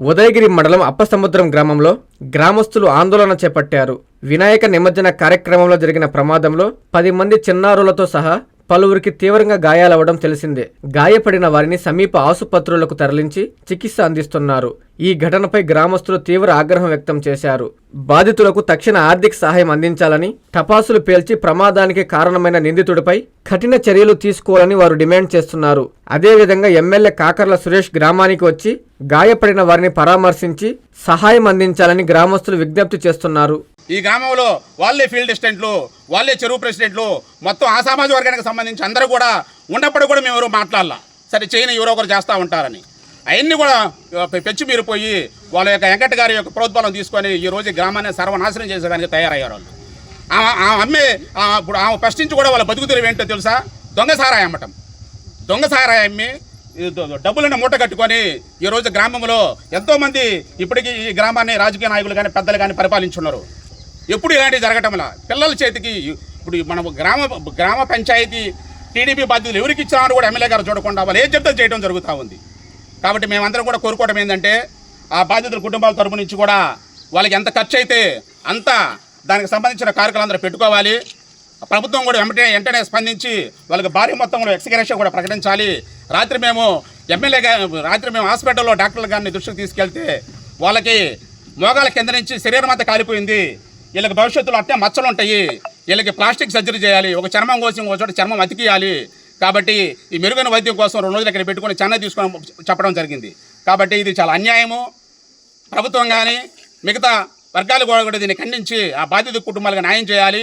ఉదయగిరి మండలం అప్పసముద్రం గ్రామంలో గ్రామస్తులు ఆందోళన చేపట్టారు. వినాయక నిమజ్జన కార్యక్రమంలో జరిగిన ప్రమాదంలో పది మంది చిన్నారులతో సహా పలువురికి తీవ్రంగా గాయాలవడం తెలిసిందే. గాయపడిన వారిని సమీప ఆసుపత్రులకు తరలించి చికిత్స అందిస్తున్నారు. ఈ ఘటనపై గ్రామస్తులు తీవ్ర ఆగ్రహం వ్యక్తం చేశారు. బాధితులకు తక్షణ ఆర్థిక సహాయం అందించాలని టపాసులు పేల్చి ప్రమాదానికి కారణమైన నిందితుడిపై కఠిన చర్యలు తీసుకోవాలని వారు డిమాండ్ చేస్తున్నారు. అదేవిధంగా ఎమ్మెల్యే కాకర్ల సురేష్ గ్రామానికి వచ్చి గాయపడిన వారిని పరామర్శించి సహాయం అందించాలని గ్రామస్తులు విజ్ఞప్తి చేస్తున్నారు. ఈ గ్రామంలో వాళ్ళే ఫీల్డ్ అసిస్టెంట్లు వాళ్ళే చెరువు ప్రెసిడెంట్లు మొత్తం ఆ సామాజిక వర్గానికి సంబంధించి అందరూ కూడా ఉన్నప్పుడు కూడా మేము ఎవరు మాట్లాడాల. సరే చేయని ఎవరో ఒకరు చేస్తూ ఉంటారని. అవన్నీ కూడా పెంచి మీరు పోయి వాళ్ళ యొక్క వెంకట గారి యొక్క ప్రోద్బలం తీసుకొని ఈ రోజు గ్రామాన్ని సర్వనాశనం చేసేదానికి తయారయ్యారు వాళ్ళు. ఆమె ఆమె అమ్మే ఇప్పుడు ఆమె ఫస్ట్ నుంచి కూడా వాళ్ళ బతుకుతులు ఏంటో తెలుసా? దొంగ సారాయి అమ్మటం. దొంగ సారాయి అమ్మి డబ్బులను మూట కట్టుకొని ఈ రోజు గ్రామంలో ఎంతోమంది ఇప్పటికీ ఈ గ్రామాన్ని రాజకీయ నాయకులు కానీ పెద్దలు కానీ పరిపాలించున్నారు. ఎప్పుడు ఇలాంటివి జరగటంలా? పిల్లల చేతికి ఇప్పుడు మనం గ్రామ గ్రామ పంచాయతీ టీడీపీ బాధ్యతలు ఎవరికి ఇచ్చినారో కూడా ఎమ్మెల్యే గారు చూడకుండా వాళ్ళు ఏం చెప్తే చేయడం జరుగుతూ ఉంది. కాబట్టి మేమందరం కూడా కోరుకోవడం ఏంటంటే ఆ బాధితుల కుటుంబాల తరపు నుంచి కూడా వాళ్ళకి ఎంత ఖర్చు అయితే అంత దానికి సంబంధించిన కార్యక్రమాలు పెట్టుకోవాలి. ప్రభుత్వం కూడా వెంటనే వెంటనే స్పందించి వాళ్ళకి భారీ మొత్తంలో ఎక్స్గ్రేషన్ కూడా ప్రకటించాలి. రాత్రి మేము ఎమ్మెల్యే రాత్రి మేము హాస్పిటల్లో డాక్టర్ల గారిని దృష్టికి తీసుకెళ్తే వాళ్ళకి మోగాల కింద నుంచి శరీరం అంతా కాలిపోయింది. వీళ్ళకి భవిష్యత్తులో అట్టే మచ్చలు ఉంటాయి వీళ్ళకి ప్లాస్టిక్ సర్జరీ చేయాలి. ఒక చర్మం కోసం ఒక చోట చర్మం అతికియాలి కాబట్టి ఈ మెరుగైన వైద్యం కోసం రెండు రోజులు ఇక్కడ పెట్టుకొని చెన్నై తీసుకొని చెప్పడం జరిగింది. కాబట్టి ఇది చాలా అన్యాయము. ప్రభుత్వం కానీ మిగతా వర్గాలు కూడా దీన్ని ఖండించి ఆ బాధిత కుటుంబాలకు న్యాయం చేయాలి.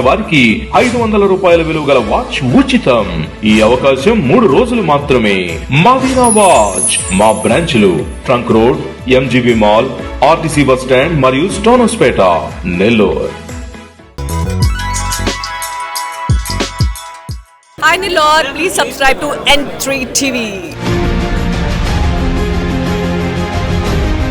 వారికి ఐదు వందల రూపాయల విలువ గల వాచ్ ఉచితం. ఈ అవకాశం మూడు రోజులు మాత్రమే. మదీనా వాచ్ మా బ్రాంచ్లు trunk road MGB mall RTC bus stand మరియు Stonehousepet Nellore. Hi Nilor, please subscribe to N3 TV.